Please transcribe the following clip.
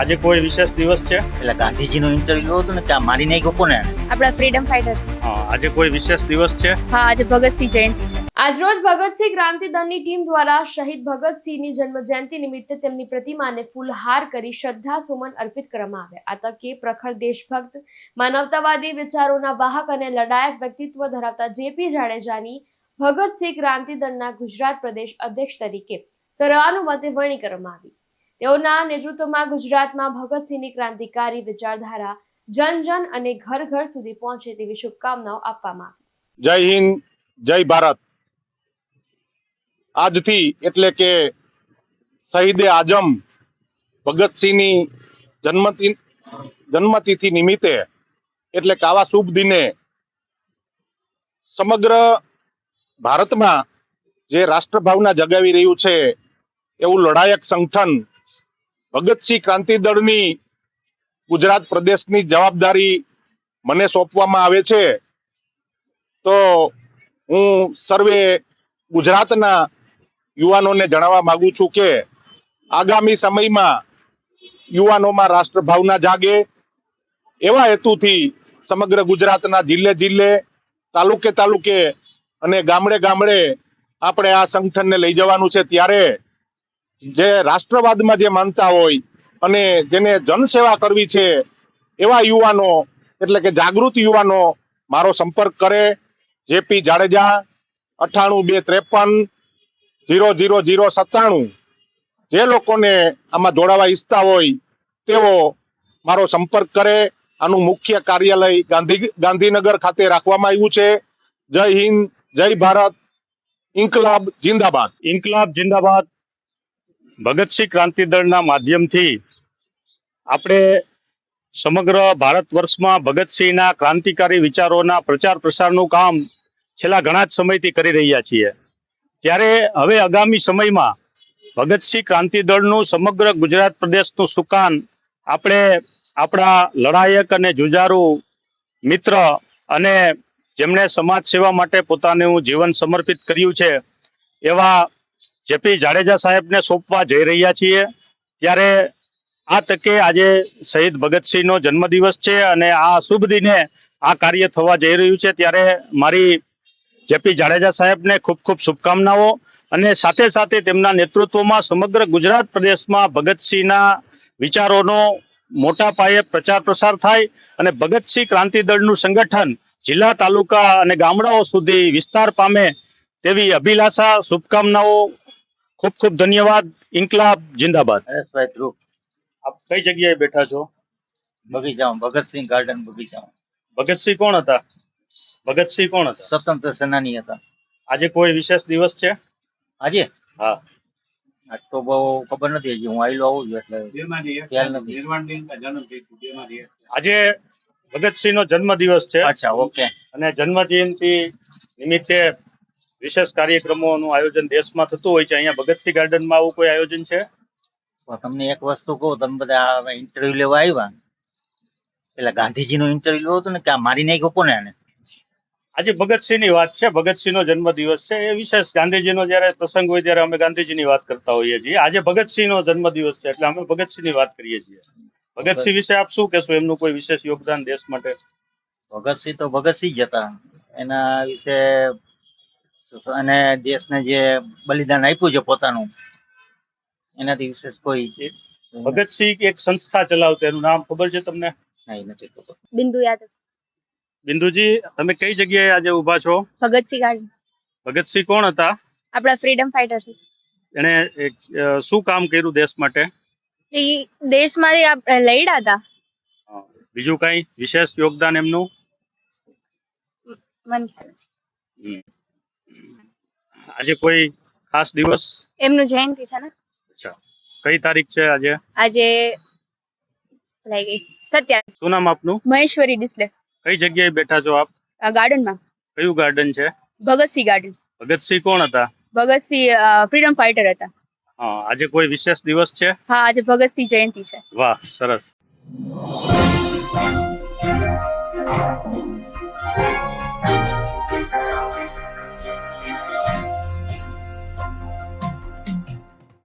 આજે કોઈ વિશેષ દિવસ છે? એટલે ગાંધીજીનો ઇન્ટરવ્યુ હતો ને ત્યાં મારી નાખ્યો કોને? આપણા ફ્રીડમ ફાઈટર હા, આજે કોઈ વિશેષ દિવસ છે? હા આજે ભગતસિંહ જયંતિ છે. આજરોજ ભગતસિંહ ક્રાંતિ દળની ટીમ દ્વારા શહીદ ભગતસિંહની જન્મ જયંતિ નિમિત્તે તેમની પ્રતિમાને ફૂલહાર કરી શ્રદ્ધા સુમન અર્પિત કરવામાં આવ્યા. આ તકે પ્રખર દેશભક્ત માનવતાવાદી વિચારોના વાહક અને લડાયક વ્યક્તિત્વ ધરાવતા જેપી જાડેજાની ભગતસિંહ ક્રાંતિ દળના ગુજરાત પ્રદેશ અધ્યક્ષ તરીકે સર્વાનુમતે વરણી કરવામાં આવી. તેઓના નેતૃત્વમાં ગુજરાતમાં ભગતસિંહની ક્રાંતિકારી વિચારધારા જન જન અને ઘર ઘર સુધી પહોંચે તેવી શુભકામનાઓ આપવામાં જય હિન્દ, જય ભારત. આજથી એટલે કે શહીદે આઝમ ભગતસિંહની જન્મતિ, જન્મતિથિ નિમિત્તે એટલે કે આવા શુભ દિને સમગ્ર ભારતમાં જે રાષ્ટ્રભાવના જગાવી રહ્યું છે, એવું લડાયક સંગઠન ભગતસિંહ ક્રાંતિ દળની ગુજરાત પ્રદેશની જવાબદારી મને સોંપવામાં આવે છે. તો હું સર્વે ગુજરાતના યુવાનોને જણાવવા માંગુ છું કે આગામી સમયમાં યુવાનોમાં રાષ્ટ્રભાવના જાગે. એવા હેતુથી સમગ્ર ગુજરાતના જિલ્લે જિલ્લે, તાલુકે તાલુકે અને ગામડે ગામડે આપણે આ સંગઠનને લઈ જવાનું છે. ત્યારે જે રાષ્ટ્રવાદમાં જે માનતા હોય અને જેને જનસેવા કરવી છે, એવા યુવાનો, એટલે કે જાગૃત યુવાનો મારો સંપર્ક કરે. જેપી જાડેજા અઠાણું બે ત્રેપન, જીરો જીરો જીરો સત્તાણું. જે લોકોને આમાં જોડાવા ઈચ્છતા હોય, તેઓ મારો સંપર્ક કરે. આનું મુખ્ય કાર્યાલય ગાંધી, ગાંધીનગર ખાતે રાખવામાં આવ્યું છે. જય હિન્દ, જય ભારત. ઇન્કલાબ, જિંદાબાદ. ઇન્કલાબ, જિંદાબાદ. ભગતસિંહ ક્રાંતિ દળના માધ્યમથી આપણે સમગ્ર ભારત વર્ષમાં ભગતસિંહના ક્રાંતિકારી વિચારોના પ્રચાર પ્રસારનું કામ છેલ્લા ઘણા જ સમયથી કરી રહ્યા છીએ. ત્યારે હવે આગામી સમયમાં ભગતસિંહ ક્રાંતિ દળનું સમગ્ર ગુજરાત પ્રદેશનું સુકાન આપણે આપણા લડાયક અને જુજારુ મિત્ર અને જેમણે સમાજ સેવા માટે પોતાનું જીવન સમર્પિત કર્યું છે, એવા જેપી જાડેજા સાહેબને સોંપવા જઈ રહ્યા છીએ. ત્યારે આ તકે આજે શહીદ ભગતસિંહનો જન્મદિવસ છે અને આ શુભ દિને આ કાર્ય થવા જઈ રહ્યું છે. ત્યારે મારી જેપી જાડેજા સાહેબને ખૂબ ખૂબ શુભકામનાઓ અને સાથે સાથે તેમના નેતૃત્વમાં સમગ્ર ગુજરાત પ્રદેશમાં ભગતસિંહના વિચારોનો મોટા પાયે પ્રચાર પ્રસાર થાય અને ભગતસિંહ ક્રાંતિ દળનું સંગઠન જિલ્લા, તાલુકા અને ગામડાઓ સુધી વિસ્તાર પામે તેવી અભિલાષા, શુભકામનાઓ ખૂબ ખૂબ ધન્યવાદ. ઇન્કલાબ જિંદાબાદ. હરેશભાઈ ધ્રુવ આપ કઈ જગ્યાએ બેઠા છો? બગીચામાં ભગતસિંહ ગાર્ડન બગીચામાં. ભગતસિંહ કોણ હતા? ભગતસિંહ કોણ હતા? સ્વતંત્ર સેનાની હતા. આજે કોઈ વિશેષ દિવસ છે? આજે? હા. આ તો બહુ ખબર નથી હજી હું આવેલો આવું છું એટલે ખ્યાલ નથી. આજે ભગતસિંહનો જન્મદિવસ છે. અચ્છા ઓકે. અને જન્મ જયંતિ નિમિત્તે વિશેષ કાર્યક્રમોનું આયોજન દેશમાં થતું હોય છે. અહીંયા ભગતસિંહ ગાર્ડનમાં આવું કોઈ આયોજન છે? તમને એક વસ્તુ કહું તમે બધા ઇન્ટરવ્યુ લેવા આવ્યા. એટલે ગાંધીજીનો ઇન્ટરવ્યુ હતો ને ત્યાં મારી નાખ્યો કોને આને. આજે ભગતસિંહની વાત છે. ભગતસિંહનો જન્મદિવસ છે. એ વિશેષ ગાંધીજીનો જ્યારે પ્રસંગ હોય ત્યારે અમે ગાંધીજીની વાત કરતા હોઈએ છીએ. આજે ભગતસિંહનો જન્મદિવસ છે એટલે અમે ભગતસિંહની વાત કરીએ છીએ. ભગતસિંહ વિશે આપ શું કહેશો? એમનું કોઈ વિશેષ યોગદાન દેશ માટે? ભગતસિંહ તો ભગતસિંહ જ હતા. એના વિશે અને દેશને જે બલિદાન આપ્યું છે પોતાનું એનાથી વિશેષ કોઈ ભગતસિંહ એક સંસ્થા ચલાવતા એનું નામ ખબર છે તમને? નહીં નથી ખબર. બિંદુ યાદવ. બિંદુજી તમે કઈ જગ્યાએ આજે ઊભા છો? ભગતસિંહ ગાર્ડન ભગતસિંહ કોણ હતા? આપણા ફ્રીડમ ફાઈટર છે. એણે શું કામ કર્યું દેશ માટે? એ દેશમાંથી આપ- લડ્યા હતા. બીજું કઈ વિશેષ યોગદાન એમનું? મન ખ્યાલ છે. આજે કોઈ ખાસ દિવસ? એમનું જયંતિ છે ને? અચ્છા. કઈ તારીખ છે આજે? આજે લાગી સત્યા શું નામ આપનું? મહેશ્વરી ડિસ્પ્લે. કઈ જગ્યાએ બેઠા છો આપ? ગાર્ડનમાં. કયું ગાર્ડન છે? ભગતસિંહ ગાર્ડન. ભગતસિંહ કોણ હતા? ભગતસિંહ ફ્રીડમ ફાઈટર હતા. હા આજે કોઈ વિશેષ દિવસ છે? હા આજે ભગતસિંહ જયંતિ છે. વાહ સરસ.